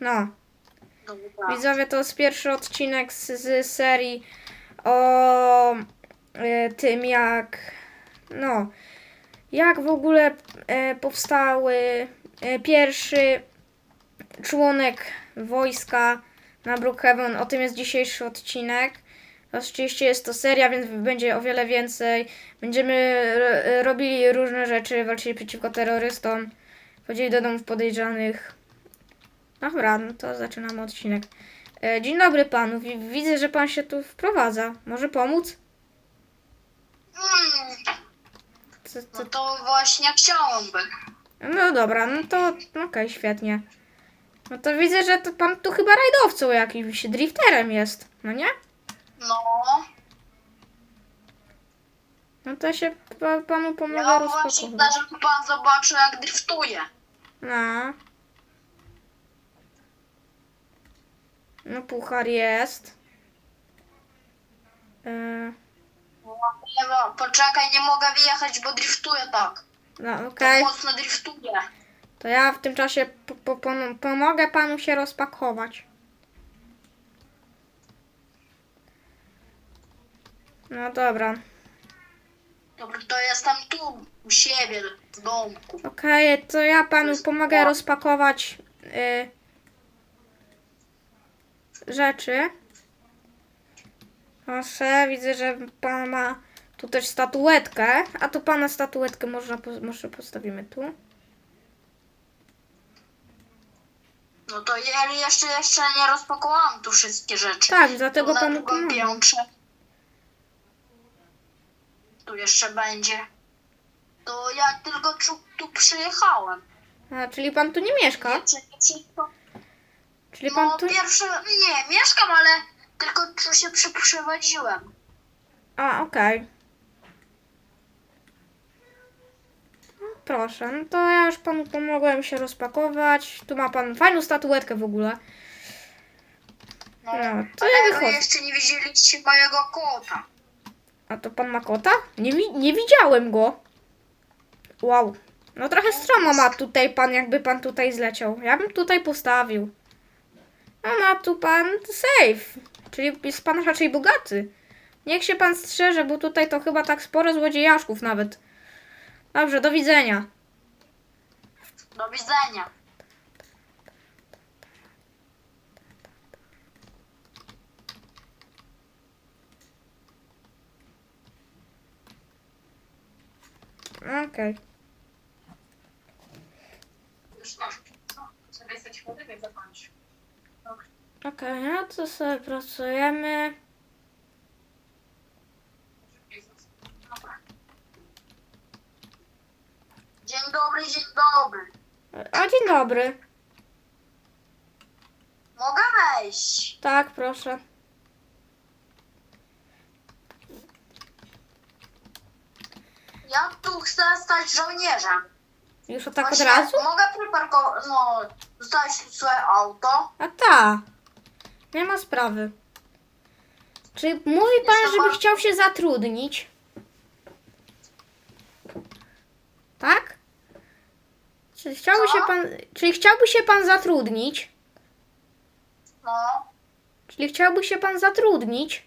No. Widzowie, to jest pierwszy odcinek z, z serii o e, tym, jak. No. Jak w ogóle e, powstały e, pierwszy członek wojska na Brookhaven. O tym jest dzisiejszy odcinek. Oczywiście jest to seria, więc będzie o wiele więcej. Będziemy ro- robili różne rzeczy, walczyli przeciwko terrorystom, chodzili do domów podejrzanych. Dobra, no to zaczynamy odcinek. E, Dzień dobry panu. Wi- Widzę, że pan się tu wprowadza. Może pomóc? Mm, Co, no co? to właśnie chciałabym. No dobra, no to okej, świetnie. No to widzę, że to pan tu chyba rajdowcą jakimś drifterem jest, no nie? No, No to się pa, panu pomogę ja właśnie rozpakować. chcę, żeby pan zobaczył jak driftuje. No. No puchar jest. E, Nie, no, poczekaj, nie mogę wyjechać, bo driftuje tak. no To okej. mocno driftuje. To ja w tym czasie po, po, pom- pomogę panu się rozpakować. No dobra. Dobra, to jestem tu, u siebie, w domku. Okej, to ja panu pomogę rozpakować y, rzeczy. Proszę, widzę, że pan ma tu też statuetkę, a to pana statuetkę można, może postawimy tu. No to ja jeszcze, jeszcze nie rozpakowałam tu wszystkie rzeczy. Tak, dlatego Tu panu pomogę. Tu jeszcze będzie. To ja tylko tu, tu przyjechałem. A, czyli pan tu nie mieszka? Jeszcze nie wszystko. Czyli pan No tu... pierwszy, nie, mieszkam, ale tylko tu się przeprowadziłem. A, okej. No, Proszę, no to ja już panu pomogłem się rozpakować. Tu ma pan fajną statuetkę w ogóle. No, No, to ale ja wy wychodzę. jeszcze nie widzieliście mojego kota. A to pan ma kota? Nie, wi- nie widziałem go. Wow. No trochę stromo ma tutaj pan, jakby pan tutaj zleciał. Ja bym tutaj postawił. A ma tu pan safe. Czyli jest pan raczej bogaty. Niech się pan strzeże, bo tutaj to chyba tak sporo złodziejaszków nawet. Dobrze, do widzenia. Do widzenia. Okej. Okej, no to sobie pracujemy. Dzień dobry, dzień dobry. A dzień dobry. Mogę wejść? Tak, proszę. Ja tu chcę stać żołnierzem. Już o tak od Właśnie razu? Mogę przyparkować, no, tu swoje auto. A ta. Nie ma sprawy. Czy mówi pan, żeby chciał się zatrudnić? Tak? Czy chciałby Co? się pan, czyli chciałby się pan zatrudnić? No, Czyli chciałby się pan zatrudnić?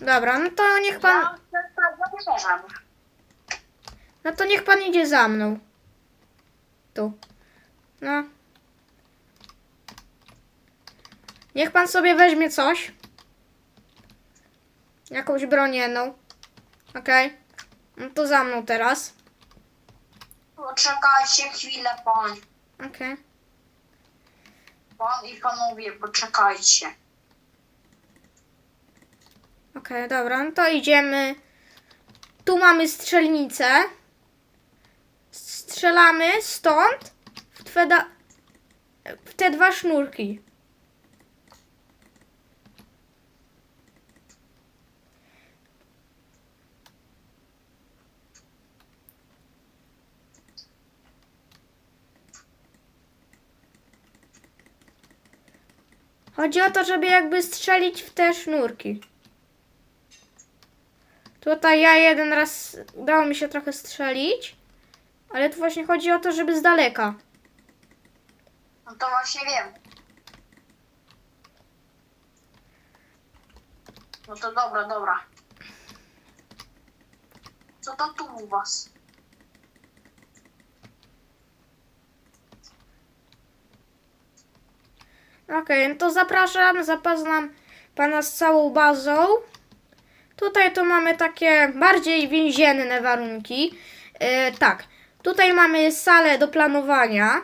Dobra, no to niech pan, ja no to niech pan idzie za mną. Tu. No. Niech pan sobie weźmie coś. Jakąś broń jedną. Okej. No to za mną teraz. Poczekajcie chwilę, pan. Okej. Pan i panowie, poczekajcie. Okej, dobra, no to idziemy. Tu mamy strzelnicę. Strzelamy stąd w, da- w te dwa sznurki. Chodzi o to, żeby jakby strzelić w te sznurki. Tutaj ja jeden raz udało mi się trochę strzelić, ale tu właśnie chodzi o to, żeby z daleka. No to właśnie wiem. No to dobra, dobra. Co to tu u was? Okej, no to zapraszam, zapoznam pana z całą bazą. Tutaj to mamy takie bardziej więzienne warunki. E, tak, tutaj mamy salę do planowania.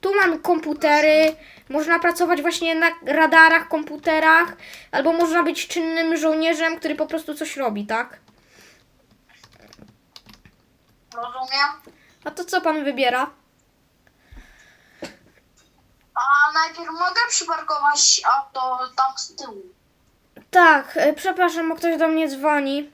Tu mamy komputery. Można pracować właśnie na radarach, komputerach, albo można być czynnym żołnierzem, który po prostu coś robi, tak? Rozumiem? A to co pan wybiera? A najpierw mogę przyparkować auto tam z tyłu. Tak, e, przepraszam, bo ktoś do mnie dzwoni.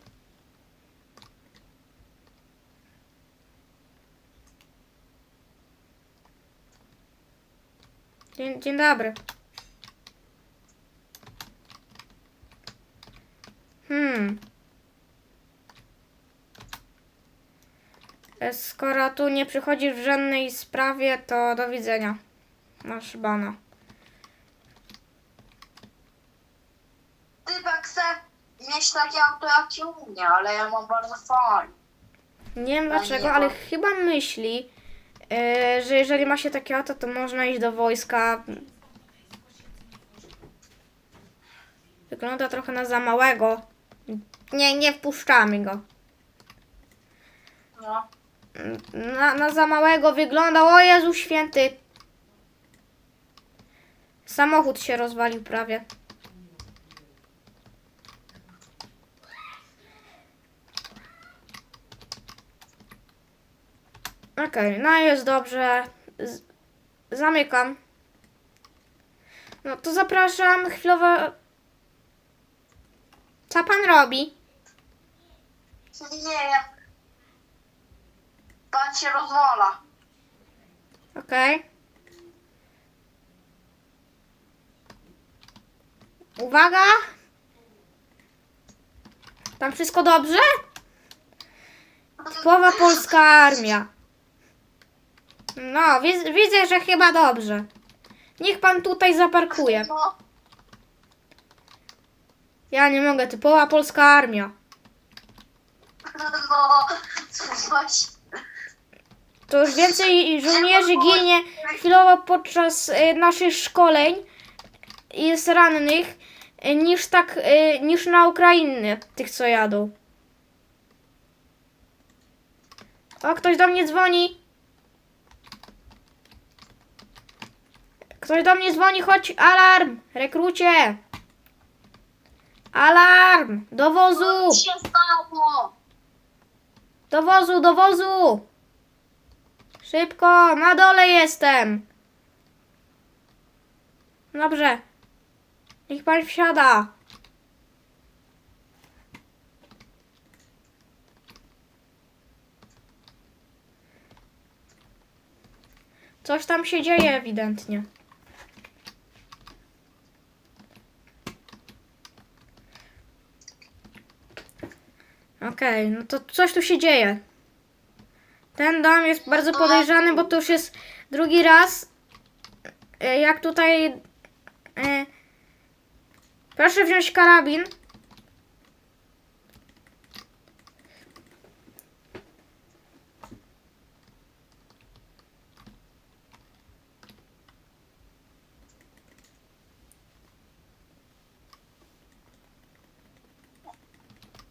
Dzień, dzień dobry. Hmm. E, Skoro tu nie przychodzisz w żadnej sprawie, to do widzenia. Masz bana. Ty chcę mieć takie auto jak i u mnie, ale ja mam bardzo fajne. Nie wiem dlaczego, ale chyba myśli, e, że jeżeli ma się takie auto, to można iść do wojska. Wygląda trochę na za małego. Nie, nie wpuszczamy go. No. Na, na za małego wygląda. O Jezu święty. Samochód się rozwalił prawie. Okej, no jest dobrze. Z zamykam. No to zapraszam chwilowo. Co pan robi? Nie. Pan się rozwala. Okej. Uwaga! Tam wszystko dobrze? Typowa polska armia. No, widzę, że chyba dobrze. Niech pan tutaj zaparkuje. Ja nie mogę, typowa polska armia. No. To już więcej żołnierzy ginie chwilowo podczas e, naszych szkoleń jest rannych niż tak e, niż na Ukrainie tych co jadą. O, ktoś do mnie dzwoni. Ktoś do mnie dzwoni, chodź, alarm! Rekrucie! Alarm! Do wozu! Co się stało? Do wozu, do wozu! Szybko, na dole jestem. Dobrze. Niech pan wsiada. Coś tam się dzieje ewidentnie. Okej, no to coś tu się dzieje. Ten dom jest bardzo podejrzany, bo to już jest drugi raz. e, Jak tutaj. Proszę wziąć karabin.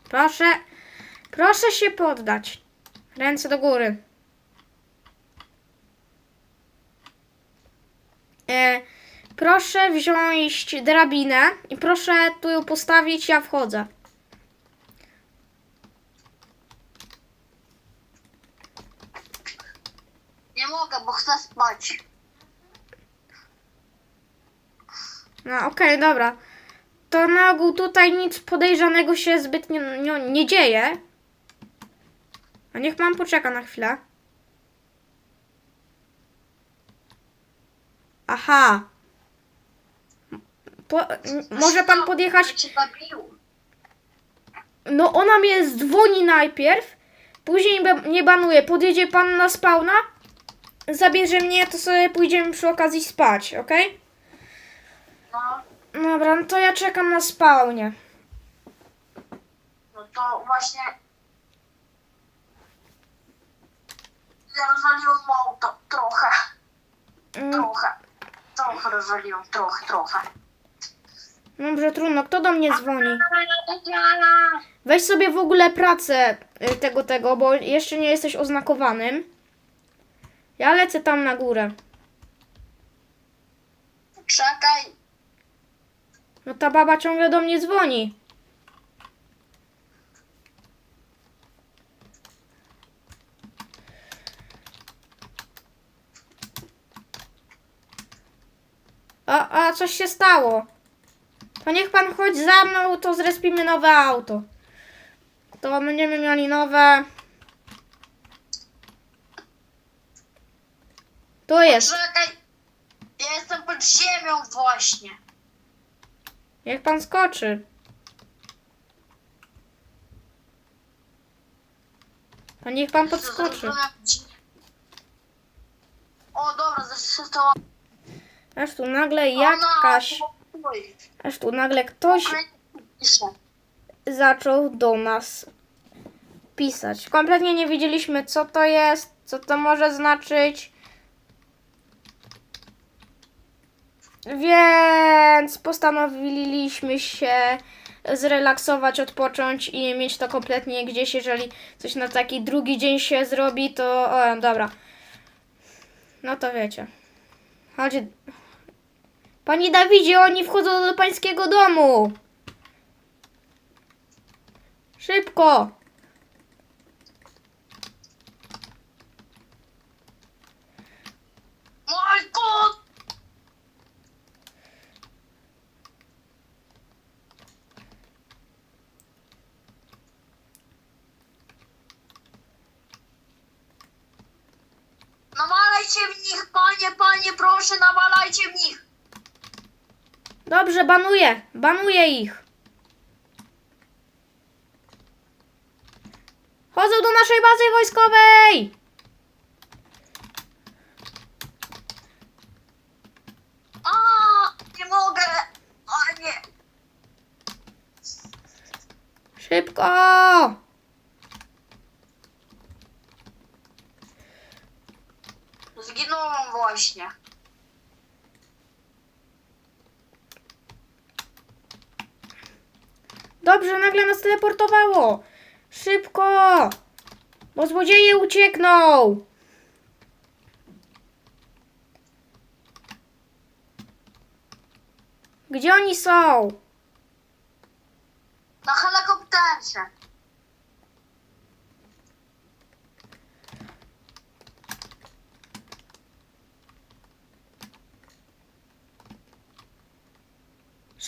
Proszę, proszę się poddać. Ręce do góry. E, proszę wziąć drabinę i proszę tu ją postawić, ja wchodzę. Nie mogę, bo chcę spać. No okej, dobra. To na ogół tutaj nic podejrzanego się zbytnio nie, nie dzieje. A niech pan poczeka na chwilę. Aha. Po, może pan podjechać Kto cię zabił? No ona mnie dzwoni najpierw, później be- nie banuje. Podjedzie pan na spawna? zabierze mnie, to sobie pójdziemy przy okazji spać, okej? No, Dobra, no to ja czekam na spawnie. no to właśnie... Ja rozwaliłem auto. Trochę, Mm, trochę. Trochę rozwaliłem, trochę, trochę. Dobrze, trudno. Kto do mnie dzwoni? Weź sobie w ogóle pracę y, tego, tego, bo jeszcze nie jesteś oznakowanym. Ja lecę tam na górę. Czekaj. No ta baba ciągle do mnie dzwoni. A, a coś się stało. To niech pan chodź za mną, to zrespimy nowe auto. To będziemy mieli nowe. Tu jest. Czekaj. Ja jestem pod ziemią właśnie. Niech pan skoczy. To niech pan podskoczy. O, dobra, zaszczytowałam. Aż tu nagle jakaś, aż tu nagle ktoś zaczął do nas pisać. Kompletnie nie wiedzieliśmy, co to jest, co to może znaczyć. Więc postanowiliśmy się zrelaksować, odpocząć i mieć to kompletnie gdzieś, jeżeli coś na taki drugi dzień się zrobi, to o, dobra. No to wiecie. Chodź. Panie Dawidzie, oni wchodzą do pańskiego domu. Szybko. Mój kot! Nawalajcie w nich, panie, panie, proszę, nawalajcie w nich. Dobrze, banuję. Banuję ich. Chodzą do naszej bazy wojskowej. A, nie mogę. O nie. Szybko. Zginąłem właśnie. Dobrze, nagle nas teleportowało. Szybko. Bo złodzieje uciekną. Gdzie oni są? Na helikopterze.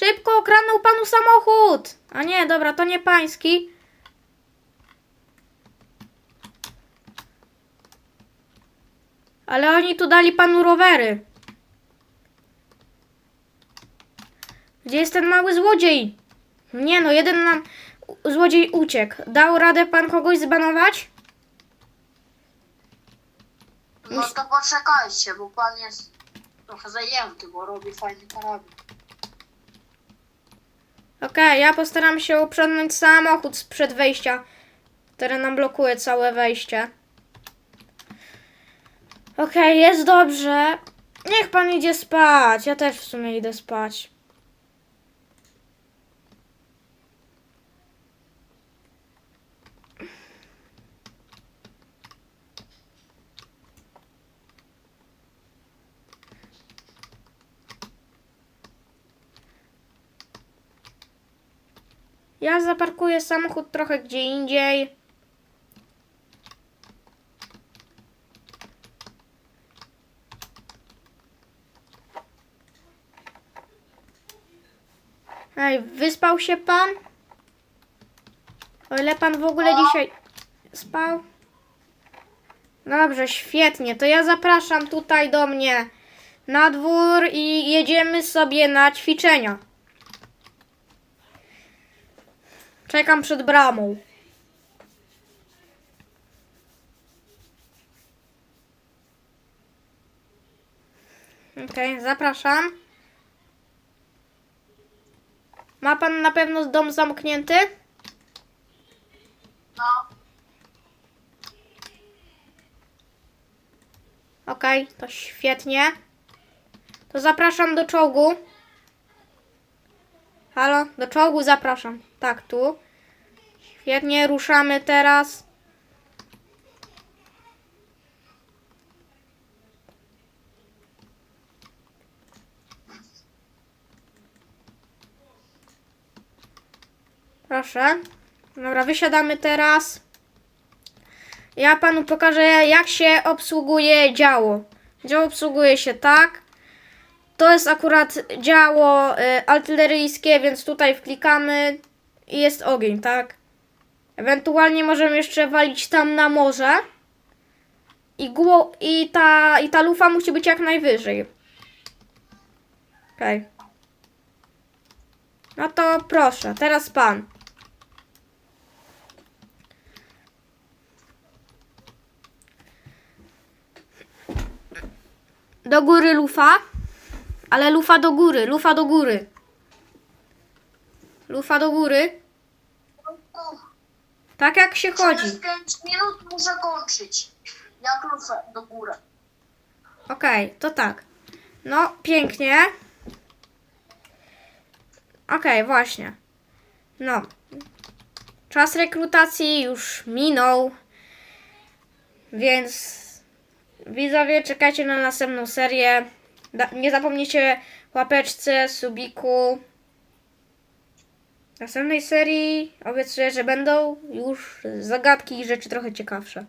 Szybko, okradnął panu samochód! A nie, dobra, to nie pański. Ale oni tu dali panu rowery. Gdzie jest ten mały złodziej? Nie no, jeden nam złodziej uciekł. Dał radę pan kogoś zbanować? No to poczekajcie, bo pan jest trochę zajęty, bo robi fajny karabin. Okej, ja postaram się uprzątnąć samochód sprzed wejścia, który nam blokuje całe wejście. Okej, jest dobrze. Niech pan idzie spać. Ja też w sumie idę spać. Ja zaparkuję samochód trochę gdzie indziej. Ej, wyspał się pan? O ile pan w ogóle dzisiaj spał? Dobrze, świetnie. To ja zapraszam tutaj do mnie na dwór i jedziemy sobie na ćwiczenia. Czekam przed bramą. Okej, zapraszam. Ma pan na pewno dom zamknięty? No, Okej, to świetnie. To zapraszam do czołgu. Halo, do czołgu zapraszam. Tak, tu. Świetnie, ruszamy teraz. Proszę. Dobra, wysiadamy teraz. Ja panu pokażę, jak się obsługuje działo. Działo obsługuje się tak. To jest akurat działo y, artyleryjskie, więc tutaj wklikamy i jest ogień, tak? Ewentualnie możemy jeszcze walić tam na morze. I, gło- i, ta, I ta lufa musi być jak najwyżej. Okej. No to proszę, teraz pan. Do góry lufa. Ale lufa do góry, lufa do góry. Lufa do góry. Tak jak się chodzi. Przez 5 minut muszę kończyć. Jak lufę do góry. Okej, to tak. No, pięknie. Okej, właśnie. No. Czas rekrutacji już minął. Więc widzowie, czekajcie na następną serię. Da- nie zapomnijcie łapeczce, subiku. W następnej serii obiecuję, że będą już zagadki i rzeczy trochę ciekawsze.